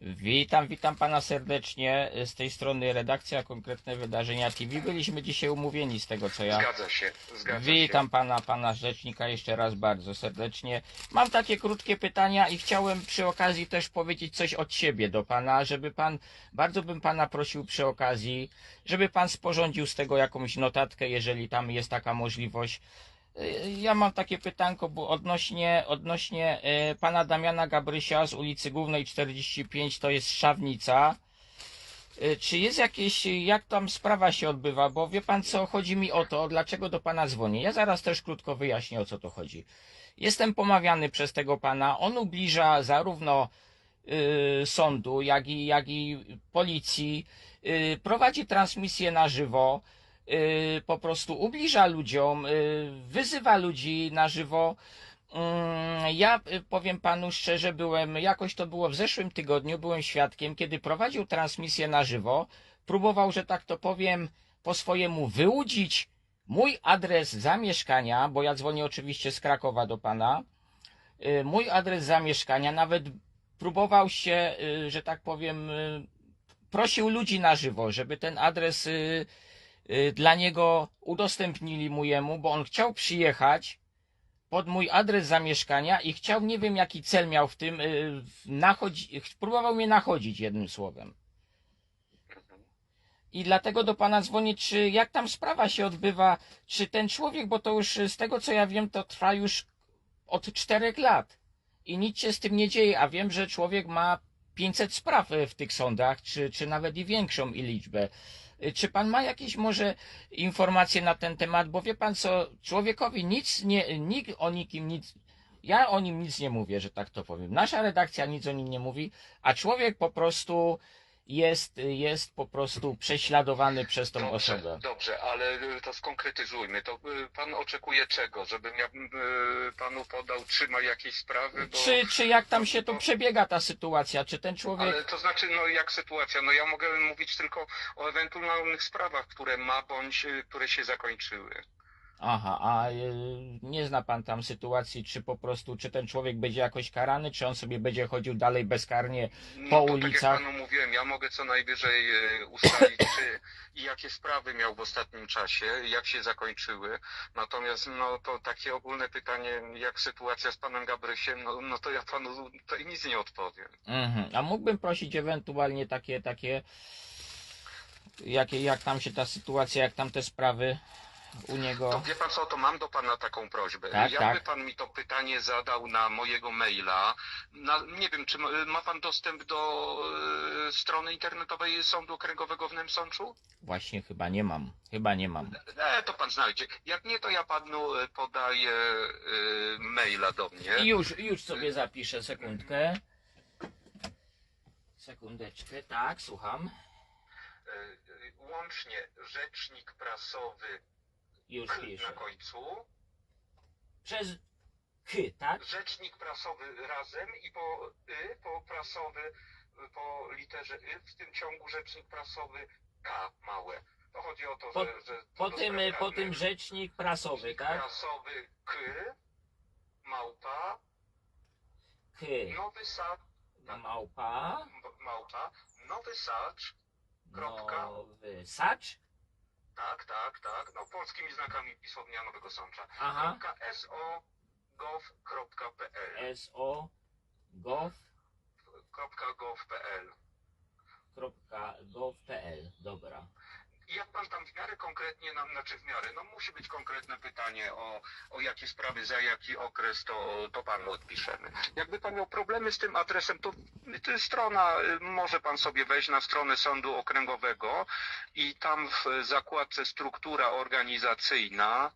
Witam, witam pana serdecznie. Z tej strony redakcja Konkretne Wydarzenia TV. Byliśmy dzisiaj umówieni z tego co ja. Zgadza się, zgadza Witam pana, pana rzecznika jeszcze raz bardzo serdecznie. Mam takie krótkie pytania i chciałem przy okazji też powiedzieć coś od siebie do pana, żeby pan, bardzo bym pana prosił przy okazji, żeby pan sporządził z tego jakąś notatkę, jeżeli tam jest taka możliwość. Y, Ja mam takie pytanko, bo odnośnie, odnośnie y, pana Damiana Gabrysia z ulicy Głównej 45, to jest Szawnica. Y, Czy jest jakieś, jak tam sprawa się odbywa? Bo wie pan co, chodzi mi o to, dlaczego do pana dzwonię. Ja zaraz też krótko wyjaśnię o co to chodzi. Jestem pomawiany przez tego pana. On ubliża zarówno y, sądu, jak i, jak i policji. Y, prowadzi transmisję na żywo. Y, po prostu ubliża ludziom, y, wyzywa ludzi na żywo. Mm, Ja y, powiem panu szczerze, byłem, jakoś to było w zeszłym tygodniu, byłem świadkiem, kiedy prowadził transmisję na żywo, próbował, że tak to powiem, po swojemu wyłudzić mój adres zamieszkania, bo ja dzwonię oczywiście z Krakowa do pana, mój adres zamieszkania, nawet próbował się, że tak powiem, prosił ludzi na żywo, żeby ten adres dla niego udostępnili mu jemu, bo on chciał przyjechać pod mój adres zamieszkania i chciał, nie wiem jaki cel miał w tym, y, nachodzi, próbował mnie nachodzić jednym słowem. I dlatego do pana dzwonię, czy jak tam sprawa się odbywa, czy ten człowiek, bo to już y, z tego co ja wiem, to trwa już od czterech lat i nic się z tym nie dzieje, a wiem, że człowiek ma 500 spraw y, w tych sądach, czy, czy nawet i większą liczbę. Y, Czy pan ma jakieś może informacje na ten temat? Bo wie pan co, człowiekowi nic nie, nikt o nikim nic, ja o nim nic nie mówię, że tak to powiem. Nasza redakcja nic o nim nie mówi, a człowiek po prostu jest, jest po prostu prześladowany przez tą Dobrze, osobę. dobrze, ale y, to skonkretyzujmy. To y, pan oczekuje czego? Żebym ja y, panu podał, trzyma jakieś sprawy? Bo... Czy, czy jak tam się to przebiega ta sytuacja? Czy ten człowiek. Ale to znaczy, no jak sytuacja? No ja mogę mówić tylko o ewentualnych sprawach, które ma bądź które się zakończyły. Aha, a y, nie zna pan tam sytuacji, czy po prostu, czy ten człowiek będzie jakoś karany, czy on sobie będzie chodził dalej bezkarnie No po to ulicach? tak jak panu mówiłem, ja mogę co najwyżej y, ustalić, czy i jakie sprawy miał w ostatnim czasie, jak się zakończyły. Natomiast no to takie ogólne pytanie, jak sytuacja z panem Gabrysiem, no, no to ja panu tutaj nic nie odpowiem. Mhm. A mógłbym prosić ewentualnie takie, takie, jakie, jak tam się ta sytuacja, jak tam te sprawy u To niego. wie pan co, to mam do pana taką prośbę. Tak, Jakby tak. pan mi to pytanie zadał na mojego maila, na, nie wiem, czy ma, ma pan dostęp do y, strony internetowej Sądu Okręgowego w Nemsączu? Właśnie chyba nie mam, chyba nie mam. E, to pan znajdzie. Jak nie, to ja panu e, podaję e, maila do mnie. I już, już sobie zapiszę sekundkę. Sekundeczkę, tak, słucham. E, e, Łącznie rzecznik prasowy Już na końcu, Przez K, tak? rzecznik prasowy razem i po y, po prasowy, y, po literze y, w tym ciągu rzecznik prasowy K małe. To chodzi o to, Po- że, że to Po tym, spraw po tym rzecznik prasowy, Rzecznik tak? prasowy K małpa. K, nowy sad małpa, małpa. Nowy sacz. Kropka. nowy sacz, Tak, tak, tak. No polskimi znakami pisownia Nowego Sącza. aha, so.gov.pl so, gov, .gov.pl gov.pl, dobra. I jak pan tam w miarę konkretnie, nam, znaczy w miarę, no musi być konkretne pytanie o, o jakie sprawy, za jaki okres, to, to panu odpiszemy. Jakby pan miał problemy z tym adresem, to, to strona, y, może pan sobie wejść na stronę Sądu Okręgowego i tam w zakładce struktura organizacyjna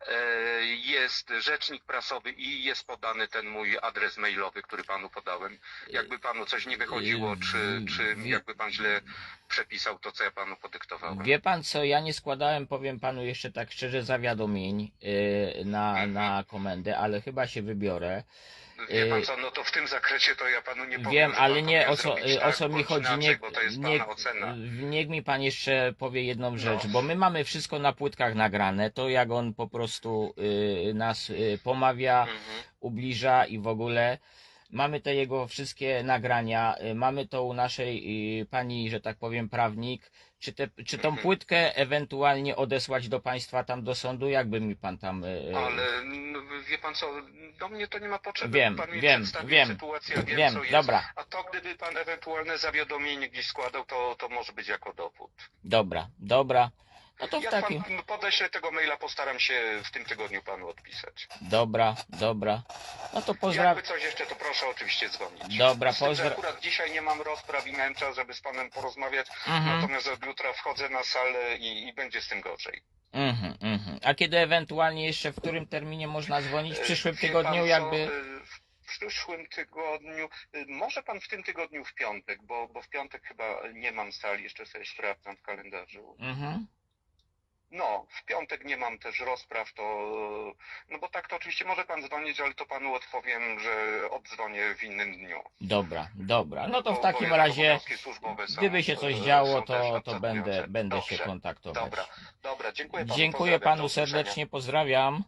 e, jest rzecznik prasowy i jest podany ten mój adres mailowy, który panu podałem. Jakby panu coś nie wychodziło, czy, czy jakby pan źle przepisał to, co ja panu podyktowałem. Wie pan co, ja nie składałem, powiem panu jeszcze tak szczerze, zawiadomień yy, na, na komendę, ale chyba się wybiorę. Wie pan y, co, no to w tym zakresie to ja panu nie powiem. Wiem, ale nie o co, zrobić o tak co mi chodzi. Inaczej, Nie, bo to jest nie, pana ocena. niech mi pan jeszcze powie jedną rzecz, No. bo my mamy wszystko na płytkach nagrane. To jak on po prostu y, nas y, pomawia, Mhm. ubliża i w ogóle. Mamy te jego wszystkie nagrania, y, mamy to u naszej y, pani, że tak powiem, prawnik. Czy, te, czy tą Mhm. płytkę ewentualnie odesłać do państwa tam do sądu? Jakby mi pan tam. y, Ale no, wie pan co, do mnie to nie ma potrzeby. Wiem, pan wiem, wiem, sytuację, wiem, Wiem, dobra, A to gdyby pan ewentualne zawiadomienie gdzieś składał, to, to może być jako dowód. dobra, dobra. No to w Jak takim. pan podeśle tego maila, postaram się w tym tygodniu panu odpisać. Dobra, dobra. No to pozdrawiam. Jakby coś jeszcze, to proszę oczywiście dzwonić. Dobra, Z tym, że pozdra- Akurat dzisiaj nie mam rozpraw i miałem czas, żeby z panem porozmawiać, Mhm, natomiast od jutra wchodzę na salę i, i będzie z tym gorzej. mhm, mhm. A kiedy ewentualnie jeszcze w którym terminie można dzwonić? W przyszłym Wie tygodniu pan co, jakby. e, W przyszłym tygodniu, e, może pan w tym tygodniu w piątek, bo, bo w piątek chyba nie mam sali, jeszcze sobie sprawdzam w kalendarzu. Mhm. No, w piątek nie mam też rozpraw, to, no bo tak to oczywiście może pan dzwonić, ale to panu odpowiem, że oddzwonię w innym dniu. Dobra, dobra. No to w bo takim razie, są, gdyby się coś e, działo, to, to będę, będę się Dobrze, kontaktować. Dobra, dobra, dziękuję panu. Dziękuję panu serdecznie, pozdrawiam.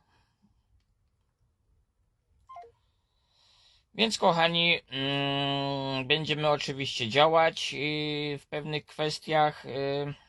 Więc kochani, mm, będziemy oczywiście działać y, w pewnych kwestiach. y,